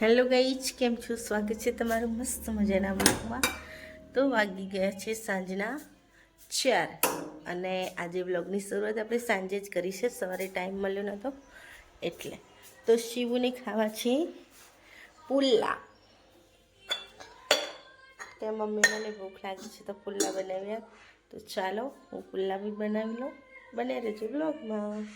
Hello ગાઈચ કેમ છો? સ્વાગત છે તમારું મસ્ત મજાના બ્લોગમાં તો વાગી ગયા છે સાંજના ચાર અને આજે બ્લોગની શરૂઆત આપણે સાંજે જ કરી છે. સવારે ટાઈમ મળ્યો નહોતો એટલે. તો શિવુને ખાવા છે પુલ્લા ત્યાં મમ્મી મને ભૂખ લાગી છે તો પુલ્લા બનાવ્યા. તો ચાલો, હું પુલ્લા બી બનાવી લઉં. બને રહેજો બ્લોગમાં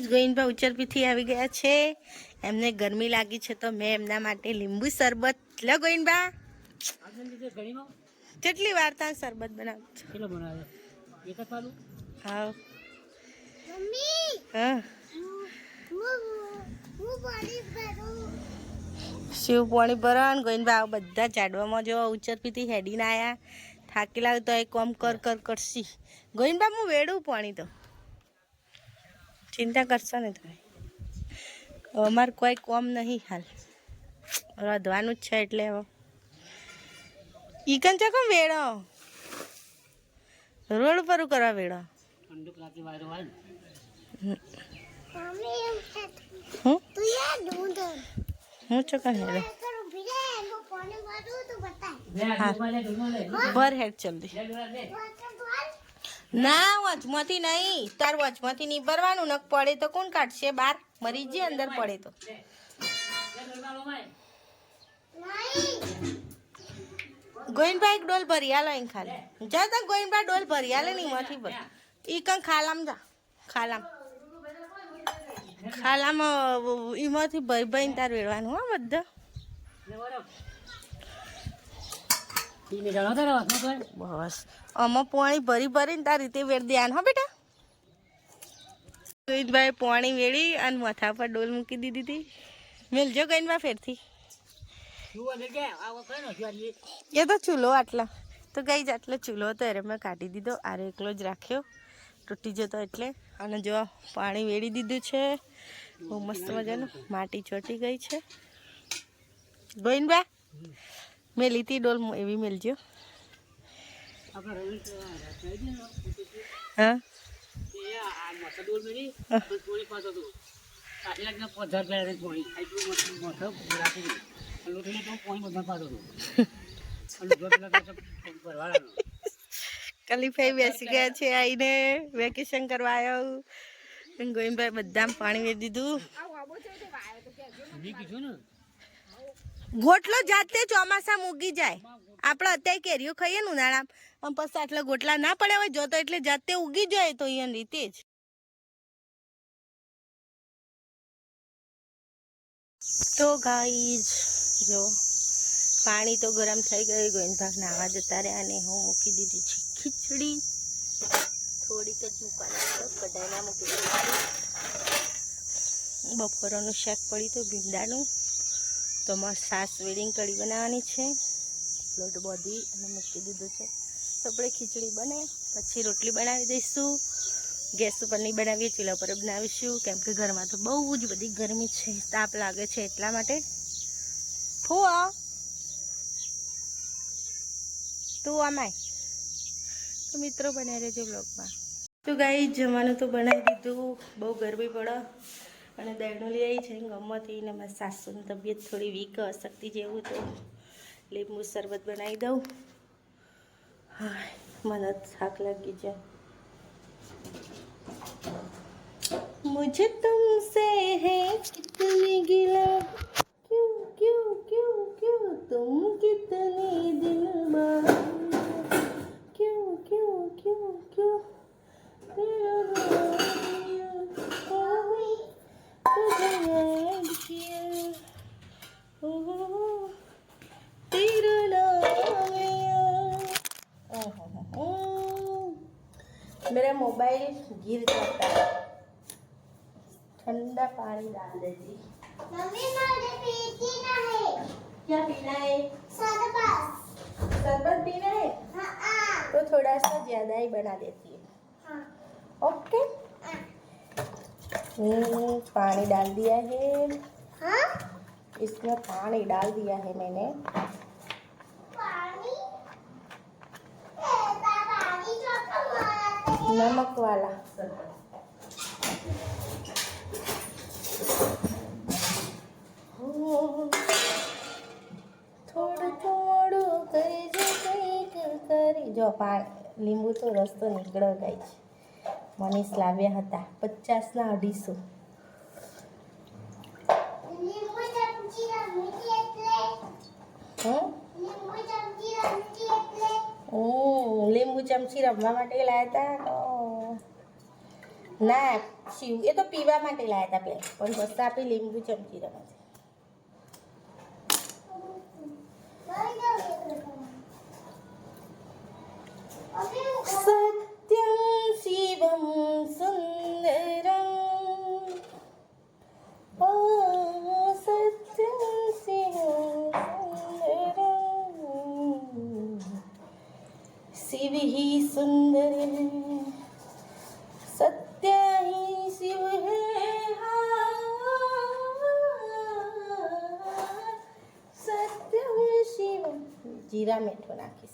ગોવિંદભાઈ ઉચરપીથી આવી ગયા છે. એમને ગરમી લાગી છે તો મેં એમના માટે લીંબુ શરબત. લો ગોવિંદભા. કેટલી વાર ત્યાં શરબત બનાવ જ હા હા. શિવ પાણી ભરણ. ગોવિંદબા આ બધા ઝાડવામાં જો ઉચ્ચરપીથી હેડીને આવ્યા થાકી લાગ તો એ કોમ કર કર કરશી. ગોવિંદબા હું વેડું પાણી તો. ચિંતા કરશો ને તમે. અમારે કોઈ કોમ નહીં હાલ. રાંધવાનું જ છે એટલે હવે. ઈ કન છે કોમ વેડો? રોડ પર કરવા ને. હું? હું ચોકન હેડો ભર હેડ જલ્દી. ના, વચમાંથી નહીં. તાર વચમાંથી નહીં ભરવાનું, નક પડે તો કોણ કાઢશે? બાર મરી જે, અંદર પડે તો. ગોવિંદભાઈ એક ડોલ ભરી આલો અહીં ખાલી. જા તા ગોવિંદભાઈ ડોલ ભરી આલે નહીં માંથી ભર. ઈ કંઈ ખાલામ જા. ખાલામ. ખાલામાં એમાંથી ભાઈ ભરીને તાર વેડવાનું, હો, બધા લે વરો તીને જાણો તારા વાસમાં તો બસ. આમાં પાણી ભરી ભરીને તાર રીતે વેડ દેવાનું હો બેટા. ગોવિંદભાઈ પાણી વેડી અને માથા પર ડોલ મૂકી દીધી હતી. મેલજો ગોવિંદભાઈ ફેરથી. એ તો ચૂલો આટલા. તો ગઈ જ આટલો ચૂલો હતો અરે મેં કાઢી દીધો. આરે એકલો જ રાખ્યો. તૂટી જતો એટલે. અને જો પાણી વેળી દીધું છે. બહુ મસ્ત મજાનું. માટી ચોટી ગઈ છે. ગોઈનબા મેં લીધી ડોલ એવી મેલજો. હા? બધા કલીફાઈ બેસી ગયા છે આઈને વેકેશન કરવા આવ્યો ગોવિંદભાઈ બધામાં પાણી વેરી દીધું. કીધું ને ગોટલો જાતે ચોમાસા મૂકી જાય. આપણે અત્યારે કેરીઓ ખાઈએ ને ઉનાળા પછી આટલા ગોટલા ના પડ્યા હોય, જોતો એટલે જાતે ઉગી જાય તો અહીંયા રીતે જ. તો ગાઈઝ, જો, પાણી તો ગરમ થઈ ગયું ગોવિંદભાગ નાવા જતા રહ્યા અને હું મૂકી દીધી છે ખીચડી. થોડીક જ મૂકવાની છે કઢાઈમાં મૂકી દીધી. બપોરનું શાક પડ્યું હતું ભીંડાનું. તો મારે સાસ વેડિંગ કઢી બનાવવાની છે. લોટ બોધી અને મૂકી દીધું છે. તો આપણે ખીચડી બને, પછી રોટલી બનાવી દઈશું. ગેસ ઉપર નહીં બનાવીએ, ચૂલા પર બનાવીશું. કેમ કે ઘરમાં તો બહુ જ બધી ગરમી છે. તાપ લાગે છે એટલા માટે. ફૂઆ તું અમાય તો મિત્રો બનાવી રહેજો બ્લોગમાં તો ગાઈ જમવાનું તો બનાવી દીધું. બહુ ગરમી પડે. અને દળનું લઈ આવી છે ગમતી ને મારી સાસુની તબિયત થોડી વીક અશક્તિ જેવું તો લીંબુ શરબત બનાવી દઉં હા મને જ થાક લાગી જાય मुझे तुमसे है कितनी गिला क्यों क्यों क्यों क्यों तुम कितने दिल मेरा मोबाइल गिर जाता है ठंडा पानी डाल दीजिए मम्मी मुझे पीना है क्या पीना है सरबत शरबत पीना है हाँ हाँ तो थोड़ा सा ज़्यादा ही बना देती है हाँ ओके हम्म, पानी डाल दिया है हाँ इसमें पानी डाल दिया है मैंने पानी ए, पानी जो कमाते हैं नमक वाला शरबत हो, થોડું થોડું કરજો કંઈક કરી જો પા લીંબુ તો રસ્તો નીકળો ગઈ છે મનીષ લાવ્યા હતા. પચાસના અઢીસો. લીંબુ ચમચી રમવા માટે લાવ્યા હતા ના શિવ એ તો પીવા માટે લાયા હતા પેલા. પણ બસ આપી લીંબુ ચમચી રમે છે શિવમ સુંદરમ સત્યમ શિવમ સુંદરમ શિવ હિ સુંદર સત્ય હિ શિવ હૈ સત્યમ શિવ જીરા મીઠું નાખીશ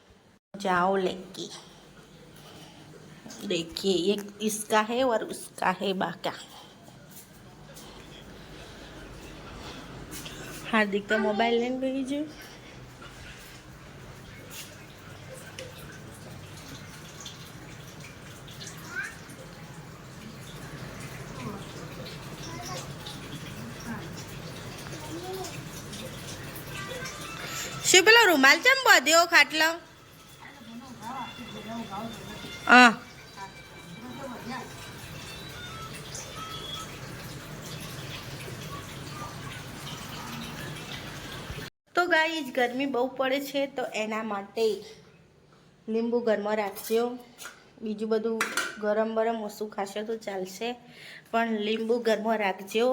जाओ लेके देखिए ये इसका है और उसका है बाका हार्दिक तो मोबाइल लेने भेजो શું પેલો રૂમાલ ચમ બધ્યો ખાટલો હા તો ગાઈ ગરમી બહુ પડે છે, તો એના માટે લીંબુ ઘરમાં રાખજો. બીજું બધું ગરમ ગરમ ઓછું ખાશો તો ચાલશે. પણ લીંબુ ઘરમાં રાખજો.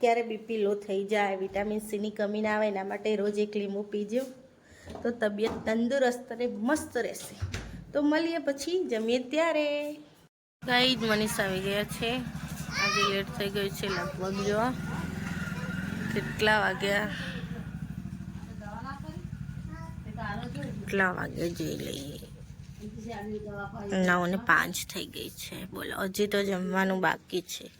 ત્યારે બીપી લો થઈ જાય, વિટામિન સીની કમી ના આવે, એના માટે રોજ એક લીંબુ પીજો. તો તબિયત તંદુરસ્ત અને મસ્ત રહેશે. તો મળીએ પછી, જમીએ ત્યારે. ગાઈ જ મનીષ આવી ગયા છે. આજે લેટ થઈ ગયું છે લગભગ, જો. કેટલા વાગ્યા? કેટલા વાગે જઈ લઈએ? નવ ને પાંચ થઈ ગઈ છે. બોલો, હજી તો જમવાનું બાકી છે.